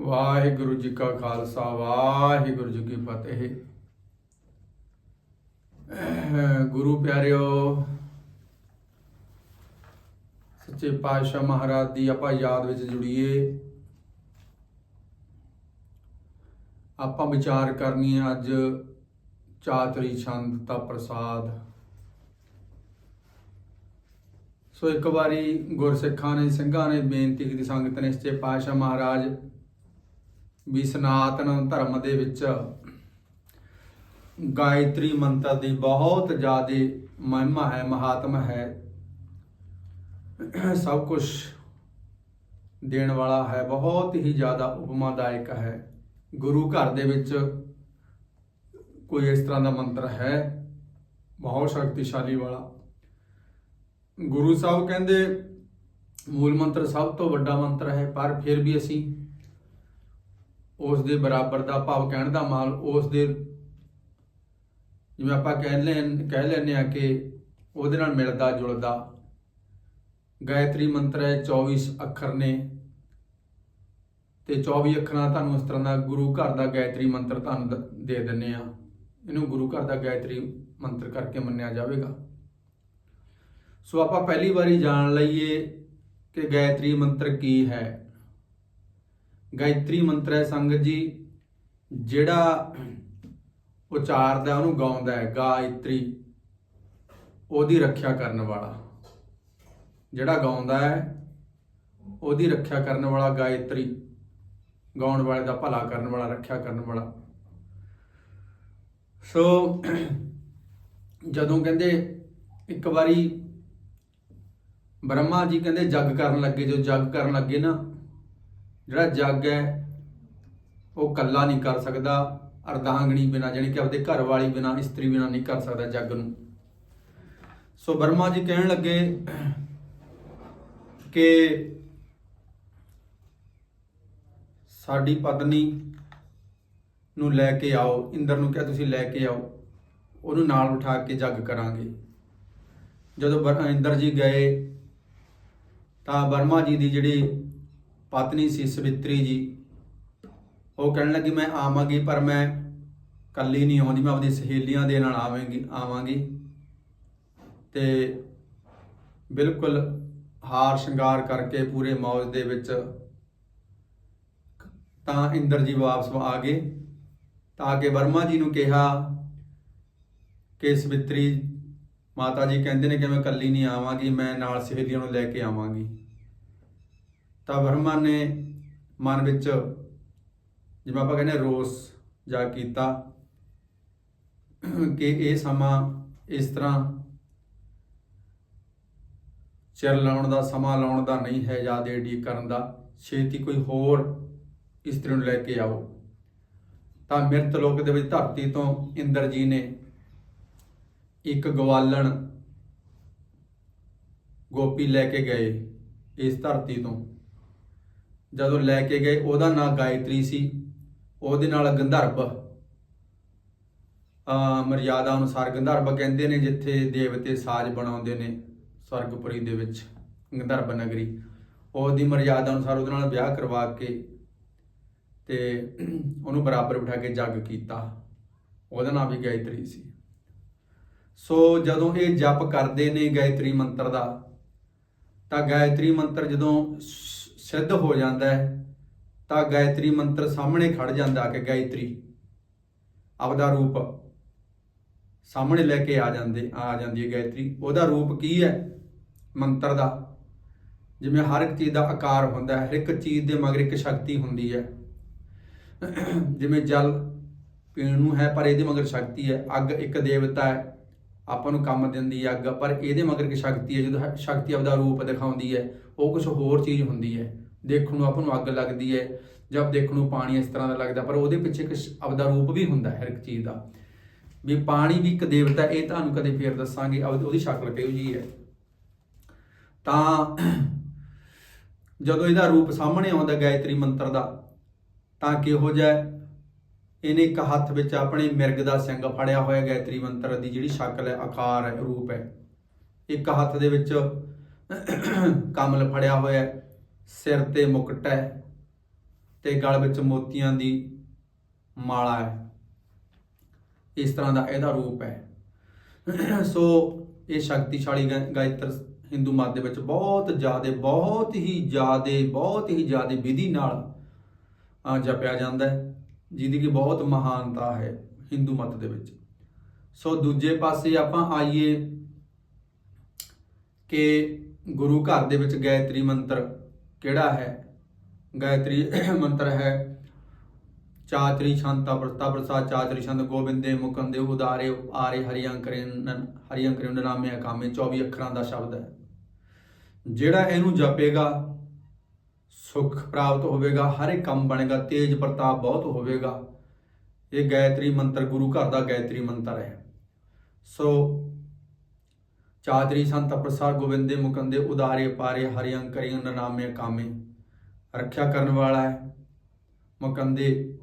ਵਾਹਿਗੁਰੂ ਜੀ ਕਾ ਖਾਲਸਾ, ਵਾਹਿਗੁਰੂ ਜੀ ਕੀ ਫਤਿਹ। ਅਹ ਗੁਰੂ ਪਿਆਰਿਓ, ਸੱਚੇ ਪਾਤਸ਼ਾਹ ਮਹਾਰਾਜ ਦੀ ਆਪਾਂ ਯਾਦ ਵਿੱਚ ਜੁੜੀਏ। ਆਪਾਂ ਵਿਚਾਰ ਕਰਨੀ ਹੈ ਅੱਜ ਚਾਤਰੀ ਛੰਦ ਦਾ ਪ੍ਰਸਾਦ। ਸੋ ਇੱਕ ਵਾਰੀ ਗੁਰਸਿੱਖਾਂ ਨੇ, ਸਿੰਘਾਂ ਨੇ ਬੇਨਤੀ ਕੀਤੀ, ਸੰਗਤ ਨੇ, ਸੱਚੇ ਪਾਤਸ਼ਾਹ ਮਹਾਰਾਜ ਵੀ ਸਨਾਤਨ ਧਰਮ ਦੇ ਵਿੱਚ ਗਾਇਤਰੀ ਮੰਤਰ ਦੀ ਬਹੁਤ ਜ਼ਿਆਦਾ ਮਹਿਮਾ ਹੈ, ਮਹਾਤਮ ਹੈ। ਸਭ ਕੁਝ ਦੇਣ ਵਾਲਾ ਹੈ, ਬਹੁਤ ਹੀ ਜ਼ਿਆਦਾ ਉਪਮਾਦਾਇਕ ਹੈ। ਗੁਰੂ ਘਰ ਦੇ ਵਿੱਚ ਕੋਈ ਇਸ ਤਰ੍ਹਾਂ ਦਾ ਮੰਤਰ ਹੈ, ਬਹੁਤ ਸ਼ਕਤੀਸ਼ਾਲੀ ਵਾਲਾ। ਗੁਰੂ ਸਾਹਿਬ ਕਹਿੰਦੇ, ਮੂਲ ਮੰਤਰ ਸਭ ਤੋਂ ਵੱਡਾ ਮੰਤਰ ਹੈ, ਪਰ ਫਿਰ ਵੀ ਅਸੀਂ ਉਸ ਦੇ ਬਰਾਬਰ ਦਾ ਭਾਵ ਕਹਿਣ ਦਾ ਮਾਲ ਉਸ ਦੇ ਜਿਵੇਂ ਆਪਾਂ ਕਹਿ ਲੈ, ਕਹਿ ਲੈਂਦੇ ਆ ਕਿ ਉਹਦੇ ਨਾਲ ਮਿਲਦਾ ਜੁਲਦਾ। ਗਾਇਤਰੀ ਮੰਤਰ ਹੈ 24 ਅੱਖਰ ਨੇ। ਤੇ 24 ਅੱਖਰਾਂ ਤੁਹਾਨੂੰ ਇਸ ਤਰ੍ਹਾਂ ਦਾ ਗੁਰੂ ਘਰ ਦਾ ਗਾਇਤਰੀ ਮੰਤਰ ਤੁਹਾਨੂੰ ਦ- ਦੇ ਦਿੰਨੇ ਆ ਇਹਨੂੰ ਗੁਰੂ ਘਰ ਦਾ ਗਾਇਤਰੀ ਮੰਤਰ ਕਰਕੇ ਮੰਨਿਆ ਜਾਵੇਗਾ। ਸੋ ਆਪਾਂ ਪਹਿਲੀ ਵਾਰੀ ਜਾਣ ਲਈਏ ਕਿ ਗਾਇਤਰੀ ਮੰਤਰ ਕੀ ਹੈ। ਗਾਇਤਰੀ ਮੰਤਰ ਹੈ ਸੰਗਤ ਜੀ, ਜਿਹੜਾ ਉਚਾਰਦਾ, ਉਹਨੂੰ ਗਾਉਂਦਾ ਹੈ, ਗਾਇਤਰੀ। ਉਹਦੀ ਰੱਖਿਆ ਕਰਨ ਵਾਲਾ। ਜਿਹੜਾ ਗਾਉਂਦਾ ਹੈ, ਉਹਦੀ ਰੱਖਿਆ ਕਰਨ ਵਾਲਾ ਗਾਇਤਰੀ। ਗਾਉਣ ਵਾਲੇ ਦਾ ਭਲਾ ਕਰਨ ਵਾਲਾ, ਰੱਖਿਆ ਕਰਨ ਵਾਲਾ। ਸੋ, ਜਦੋਂ ਕਹਿੰਦੇ, ਇੱਕ ਵਾਰੀ ਬ੍ਰਹਮਾ ਜੀ ਕਹਿੰਦੇ, ਜੱਗ ਕਰਨ ਲੱਗੇ, ਜੋ ਜੱਗ ਕਰਨ ਲੱਗੇ ਨਾ ਜਿਹੜਾ ਜੱਗ ਹੈ, ਉਹ ਕੱਲਾ ਨਹੀਂ ਕਰ ਸਕਦਾ, ਅਰਧਾਂਗਣੀ ਬਿਨਾ, ਜਾਣੀ ਕਿ ਆਪਦੇ ਘਰ ਵਾਲੀ ਬਿਨਾ, ਇਸਤਰੀ ਬਿਨਾ ਨਹੀਂ ਕਰ ਸਕਦਾ ਜੱਗ ਨੂੰ। ਸੋ ਬਰਮਾ ਜੀ ਕਹਿਣ ਲੱਗੇ ਕਿ ਸਾਡੀ ਪਤਨੀ ਨੂੰ ਲੈ ਕੇ ਆਓ, ਇੰਦਰ ਨੂੰ ਕਿਹਾ ਤੁਸੀਂ ਲੈ ਕੇ ਆਓ, ਉਹਨੂੰ ਨਾਲ ਉਠਾ ਕੇ ਜੱਗ ਕਰਾਂਗੇ। ਜਦੋਂ ਬਰ- ਇੰਦਰ ਜੀ ਗਏ, ਤਾਂ ਬਰਮਾ ਜੀ ਦੀ ਜਿਹੜੀ ਪਤਨੀ ਸੀ ਸਵਿਤਰੀ ਜੀ। ਉਹ ਕਹਿਣ ਲੱਗੀ, ਮੈਂ ਆਵਾਂਗੀ, ਪਰ ਮੈਂ ਕੱਲੀ ਨਹੀਂ ਆਉਂਦੀ, ਮੈਂ ਆਪਣੀ ਸਹੇਲੀਆਂ ਦੇ ਨਾਲ ਆਵਾਂਗੀ ਆਵਾਂਗੀ। ਤੇ ਬਿਲਕੁਲ ਹਾਰ ਸ਼ਿੰਗਾਰ ਕਰਕੇ ਪੂਰੇ ਮੌਜ ਦੇ ਵਿੱਚ ਤਾਂ ਇੰਦਰ ਜੀ ਵਾਪਸ ਆ ਗਏ। ਤਾਂ ਕਿ ਵਰਮਾ ਜੀ ਨੂੰ ਕਿਹਾ ਕਿ ਸਵਿਤਰੀ ਮਾਤਾ ਜੀ ਕਹਿੰਦੇ ਨੇ ਕਿ ਮੈਂ ਇਕੱਲੀ ਨਹੀਂ ਆਵਾਂਗੀ, ਮੈਂ ਨਾਲ ਸਹੇਲੀਆਂ ਨੂੰ ਲੈ ਕੇ ਆਵਾਂਗੀ। ਤਾਂ ਵਰਮਾ ਨੇ ਮਨ ਵਿੱਚ ਜਿਵੇਂ ਆਪਾਂ ਕਹਿੰਦੇ ਰੋਸ ਜਾ ਕੀਤਾ ਕਿ ਇਹ ਸਮਾਂ ਇਸ ਤਰ੍ਹਾਂ ਚਿਰ ਲਾਉਣ ਦਾ, ਸਮਾਂ ਲਾਉਣ ਦਾ ਨਹੀਂ ਹੈ ਜਾਂ ਡੀ ਕਰਨ ਦਾ। ਛੇਤੀ ਕੋਈ ਹੋਰ ਇਸਤਰੀ ਨੂੰ ਲੈ ਕੇ ਆਓ। ਤਾਂ ਮਿਰਤ ਲੋਕ ਦੇ ਵਿੱਚ ਧਰਤੀ ਤੋਂ ਇੰਦਰ ਜੀ ਨੇ ਇੱਕ ਗਵਾਲਣ ਗੋਪੀ ਲੈ ਕੇ ਗਏ ਇਸ ਧਰਤੀ ਤੋਂ। ਜਦੋਂ ਲੈ ਕੇ ਗਏ, ਉਹਦਾ ਨਾਂ ਗਾਇਤਰੀ ਸੀ। ਉਹਦੇ ਨਾਲ ਗੰਧਰਵ ਆ, ਮਰਿਆਦਾ ਅਨੁਸਾਰ ਗੰਧਰਵ ਕਹਿੰਦੇ ਨੇ, ਜਿੱਥੇ ਦੇਵਤੇ ਸਾਜ ਬਣਾਉਂਦੇ ਨੇ, ਸਵਰਗਪੁਰੀ ਦੇ ਵਿੱਚ ਗੰਧਰਵ ਨਗਰੀ। ਉਹਦੀ ਮਰਿਆਦਾ ਅਨੁਸਾਰ ਉਹਦੇ ਨਾਲ ਵਿਆਹ ਕਰਵਾ ਕੇ ਤੇ ਉਹਨੂੰ ਬਰਾਬਰ ਬਿਠਾ ਕੇ ਜੱਗ ਕੀਤਾ। ਉਹਦਾ ਨਾਂ ਵੀ ਗਾਇਤਰੀ ਸੀ। ਸੋ ਜਦੋਂ ਇਹ ਜਪ ਕਰਦੇ ਨੇ ਗਾਇਤਰੀ ਮੰਤਰ ਦਾ, ਤਾਂ ਗਾਇਤਰੀ ਮੰਤਰ ਜਦੋਂ ਸਿੱਧ ਹੋ ਜਾਂਦਾ ਹੈ, ਤਾਂ ਗਾਇਤਰੀ ਮੰਤਰ ਸਾਹਮਣੇ ਖੜ ਜਾਂਦਾ ਕਿ ਗਾਇਤਰੀ। ਆਪਦਾ ਰੂਪ ਸਾਹਮਣੇ ਲੈ ਕੇ ਆ ਜਾਂਦੇ, ਆ ਜਾਂਦੀ ਹੈ ਗਾਇਤਰੀ। ਉਹਦਾ ਰੂਪ ਕੀ ਹੈ? ਮੰਤਰ ਦਾ। ਜਿਵੇਂ ਹਰ ਇੱਕ ਚੀਜ਼ ਦਾ ਆਕਾਰ ਹੁੰਦਾ ਹੈ, ਹਰ ਇੱਕ ਚੀਜ਼ ਦੇ ਮਗਰ ਇੱਕ ਸ਼ਕਤੀ ਹੁੰਦੀ ਹੈ। ਜਿਵੇਂ ਜਲ ਪੀਣ ਨੂੰ ਹੈ, ਪਰ ਇਹਦੇ ਮਗਰ ਸ਼ਕਤੀ ਹੈ। ਅੱਗ ਇੱਕ ਦੇਵਤਾ ਹੈ। ਆਪਾਂ ਨੂੰ ਕੰਮ ਦਿੰਦੀ ਹੈ ਅੱਗ, ਪਰ ਇਹਦੇ ਮਗਰ ਇੱਕ ਸ਼ਕਤੀ ਹੈ, ਜਦੋਂ ਸ਼ਕਤੀ ਆਪਦਾ ਰੂਪ ਦਿਖਾਉਂਦੀ ਹੈ, ਉਹ ਕੁਝ ਹੋਰ ਚੀਜ਼ ਹੁੰਦੀ ਹੈ। ਦੇਖਣ ਨੂੰ ਆਪਾਂ ਨੂੰ ਅੱਗ ਲੱਗਦੀ ਹੈ ਜਦ ਦੇਖਣ ਨੂੰ ਪਾਣੀ ਇਸ ਤਰ੍ਹਾਂ ਦਾ ਲੱਗਦਾ, ਪਰ ਉਹਦੇ ਪਿੱਛੇ ਇੱਕ ਆਪਦਾ ਰੂਪ ਵੀ ਹੁੰਦਾ ਹੈ ਹਰ ਇੱਕ ਚੀਜ਼ ਦਾ। ਵੀ ਪਾਣੀ ਵੀ ਇੱਕ ਦੇਵਤਾ, ਇਹ ਤੁਹਾਨੂੰ ਕਦੇ ਫੇਰ ਦੱਸਾਂਗੇ ਉਹਦੀ ਉਹਦੀ ਸ਼ਕਲ ਕਿਹੋ ਜੀ ਹੈ। ਤਾਂ ਜਦੋਂ ਇਹਦਾ ਰੂਪ ਸਾਹਮਣੇ ਆਉਂਦਾ, ਗਾਇਤਰੀ ਮੰਤਰ ਦਾ, ਤਾਂ ਕਿਹੋ ਜਿਹਾ ਇਹਨੇ ਇੱਕ ਹੱਥ ਵਿੱਚ ਆਪਣੇ ਮਿਰਗ ਦਾ ਸਿੰਘ ਫੜਿਆ ਹੋਇਆ ਗਾਇਤਰੀ ਮੰਤਰ ਦੀ ਜਿਹੜੀ ਸ਼ਕਲ ਹੈ, ਆਕਾਰ ਹੈ, ਰੂਪ ਹੈ। ਇੱਕ ਹੱਥ ਦੇ ਵਿੱਚ ਕਮਲ ਫੜਿਆ ਹੋਇਆ ਸਿਰ ਤੇ ਮੁਕਟ ਹੈ ਤੇ ਗਲ ਵਿੱਚ ਮੋਤੀਆਂ ਦੀ ਮਾਲਾ ਹੈ। ਇਸ ਤਰ੍ਹਾਂ ਦਾ ਇਹਦਾ ਰੂਪ ਹੈ। ਸੋ ਇਹ ਸ਼ਕਤੀਸ਼ਾਲੀ ਗਾਇਤਰ ਹਿੰਦੂ ਮਤ ਦੇ ਵਿੱਚ ਬਹੁਤ ਜ਼ਿਆਦਾ, ਬਹੁਤ ਹੀ ਜ਼ਿਆਦਾ, ਬਹੁਤ ਹੀ ਜ਼ਿਆਦਾ ਵਿਧੀ ਨਾਲ ਜਪਿਆ ਜਾਂਦਾ ਹੈ। ਜਿਹਦੀ ਕਿ ਬਹੁਤ ਮਹਾਨਤਾ ਹੈ ਹਿੰਦੂ ਮਤ ਦੇ ਵਿੱਚ। ਸੋ ਦੂਜੇ ਪਾਸੇ ਆਪਾਂ ਆਈਏ ਕਿ ਗੁਰੂ ਘਰ ਦੇ ਵਿੱਚ ਗਾਇਤਰੀ ਮੰਤਰ ਕਿਹੜਾ ਹੈ? ਗਾਇਤਰੀ ਮੰਤਰ ਹੈ, ਚਾਤਰੀ ਸ਼ਾਂਤਾ ਪ੍ਰਤਾ ਪ੍ਰਸਾਦ, ਚਾਤਰੀ ਛੰਦ ਗੋਬਿੰਦੇ ਮੁਕੰਦੇ ਉਦਾਰੇ ਆਰੇ ਹਰੀਆਂ ਕਰਿੰਨ ਹਰੀਆਂ ਕਰਿੰਨ ਨਾਮੇ ਅਕਾਮੇ 24 ਅੱਖਰਾਂ ਦਾ ਸ਼ਬਦ ਹੈ। ਜਿਹੜਾ ਇਹਨੂੰ ਜਪੇਗਾ ਸੁਖ ਪ੍ਰਾਪਤ ਹੋਵੇਗਾ, ਹਰ ਇੱਕ ਕੰਮ ਬਣੇਗਾ, ਤੇਜ ਪ੍ਰਤਾਪ ਬਹੁਤ ਹੋਵੇਗਾ। ਇਹ ਗਾਇਤਰੀ ਮੰਤਰ, ਗੁਰੂ ਘਰ ਦਾ ਗਾਇਤਰੀ ਮੰਤਰ ਹੈ। ਸੋ ਚਾਤਰੀ ਸੰਤ ਪ੍ਰਸਾਦ ਗੋਬਿੰਦੇ ਮੁਕੰਦੇ ਉਦਾਰੇ ਪਾਰੇ ਹਰਿਯੰ ਕਰਿਯੰ ਨਾਮੇ ਕਾਮੇ। ਰੱਖਿਆ ਕਰਨ ਵਾਲਾ ਹੈ ਮੁਕੰਦੇ,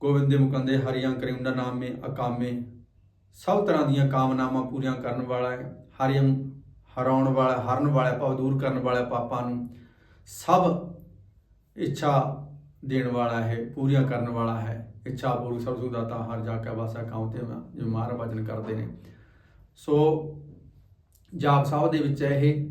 ਗੋਬਿੰਦੇ ਮੁਕੰਦੇ ਹਰਿਯੰ ਕਰਿਯੰ ਨਾਮੇ ਅਕਾਮੇ। ਸਭ ਤਰ੍ਹਾਂ ਦੀਆਂ ਕਾਮਨਾਵਾਂ ਪੂਰੀਆਂ ਕਰਨ ਵਾਲਾ ਹੈ। ਹਰਿਯੰ ਹਰਾਉਣ ਵਾਲਾ, ਹਰਨ ਵਾਲਾ, ਭਵ ਦੂਰ ਕਰਨ ਵਾਲਾ ਪਾਪਾਂ ਨੂੰ ਸਭ ਇੱਛਾ ਦੇਣ ਵਾਲਾ ਹੈ, ਪੂਰੀਆਂ ਕਰਨ ਵਾਲਾ ਹੈ। ਇੱਛਾ ਪੂਰੀ ਸਭ ਸੁਖ ਹਰ ਜਾ ਕੇ ਵਾਸਾ ਕਾਉ ਤੇ ਜਿਵੇਂ ਮਹਾਰਾਜ ਵਚਨ ਕਰਦੇ ਨੇ। ਸੋ ਜਾਪ ਸਾਹਿਬ ਦੇ ਵਿੱਚ ਇਹ,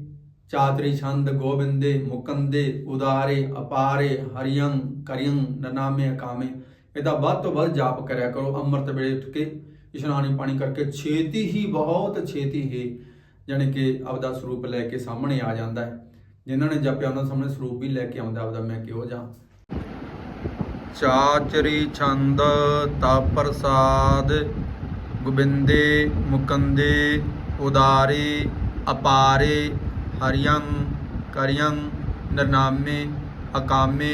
ਚਾਤਰੀ ਛੰਦ ਗੋਬਿੰਦੇ, ਮੁਕੰਦੇ, ਉਦਾਰੇ, ਅਪਾਰੇ ਹਰਿਯੰ ਕਰਿਯੰ ਨਨਾਮੇ ਕਾਮੇ ਇਹਦਾ ਵੱਧ ਤੋਂ ਵੱਧ ਜਾਪ ਕਰਿਆ ਕਰੋ। ਅੰਮ੍ਰਿਤ ਵੇਲੇ ਉੱਠ ਕੇ, ਇਸ਼ਨਾਨੀ ਪਾਣੀ ਕਰਕੇ, ਛੇਤੀ ਹੀ ਬਹੁਤ ਛੇਤੀ ਹੀ ਜਾਣੀ ਕਿ ਆਪਦਾ ਸਰੂਪ ਲੈ ਕੇ ਸਾਹਮਣੇ ਆ ਜਾਂਦਾ ਹੈ। ਜਿਨ੍ਹਾਂ ਨੇ ਜਪਿਆ, ਉਹਨਾਂ ਸਾਹਮਣੇ ਸਰੂਪ ਵੀ ਲੈ ਕੇ ਆਉਂਦਾ ਆਪਦਾ। ਮੈਂ ਕਿਹੋ ਜਾ? ਚਾਚਰੀ ਛੰਦ ਤਾ ਪ੍ਰਸਾਦ, ਗੋਬਿੰਦੇ ਮੁਕੰਦੇ, ਉਦਾਰੇ ਅਪਾਰੇ, ਹਰਿਯੰ ਕਰਿਯੰ, ਨਰਨਾਮੇ ਅਕਾਮੇ।